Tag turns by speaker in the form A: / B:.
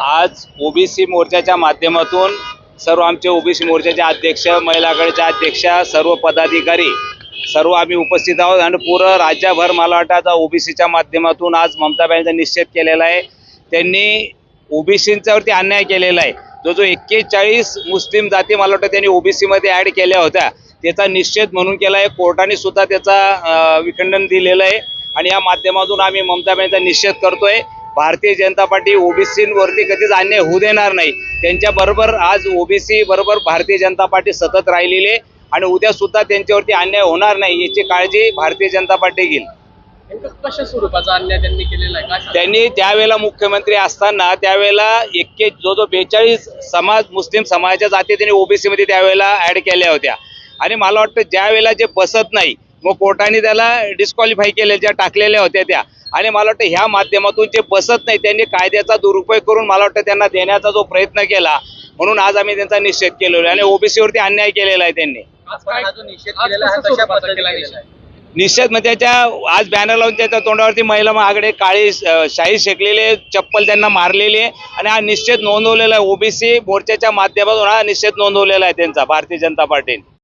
A: आज ओबीसी मोर्चाच्या माध्यमातून सर्व आमचे ओबीसी मोर्चाचे अध्यक्ष महिला आघाडीच्या अध्यक्षा सर्व पदाधिकारी सर्व आम्ही उपस्थित आहोत. आणि पूर्ण राज्यभर मला वाटतं आता ओबीसीच्या माध्यमातून आज ममताबाईंचा निश्चित निषेध केलेला आहे. त्यांनी ओबीसींच्यावरती अन्याय केलेला आहे. जो जो एक्केचाळीस मुस्लिम जाती मला वाटतं त्यांनी ओबीसीमध्ये ॲड केल्या होत्या. त्याचा निषेध म्हणून केला आहे कोर्टाने सुद्धा त्याचा विखंडन दिलेलं आहे. आणि या माध्यमातून आम्ही ममता बॅनर्जीचा निषेध करतोय. भारतीय जनता पार्टी ओबीसीवरती कधीच अन्याय होऊ देणार नाही. त्यांच्या बरोबर आज ओबीसी बरोबर भारतीय जनता पार्टी सतत राहिलेली आहे. आणि उद्या सुद्धा त्यांच्यावरती अन्याय होणार नाही याची काळजी भारतीय जनता पार्टी घेईल.
B: कशा स्वरूपाचा अन्याय त्यांनी केलेला आहे?
A: त्यांनी त्यावेळेला मुख्यमंत्री असताना त्यावेळेला एक्के जो जो बेचाळीस समाज मुस्लिम समाजाच्या जाती त्यांनी ओबीसी मध्ये त्यावेळेला ऍड केल्या होत्या. आणि मला वाटतं ज्या वेळेला जे बसत नाही मग कोर्टाने त्याला डिस्क्वालिफाय केले ज्या टाकलेल्या होत्या त्या. आणि मला वाटतं ह्या माध्यमातून जे बसत नाही त्यांनी कायद्याचा दुरुपयोग करून मला वाटतं त्यांना देण्याचा जो प्रयत्न केला म्हणून आज आम्ही त्यांचा निषेध केलेला आहे. आणि ओबीसी वरती अन्याय केलेला आहे त्यांनी?
B: निषेध?
A: म्हणजे त्याच्या आज बॅनर लावून त्याच्या तोंडावरती महिला महागडे काळी शाही शेकलेले चप्पल त्यांना मारलेली आहे. आणि हा निषेध नोंदवलेला आहे. ओबीसी मोर्चाच्या माध्यमातून हा निषेध नोंदवलेला आहे त्यांचा भारतीय जनता पार्टीने.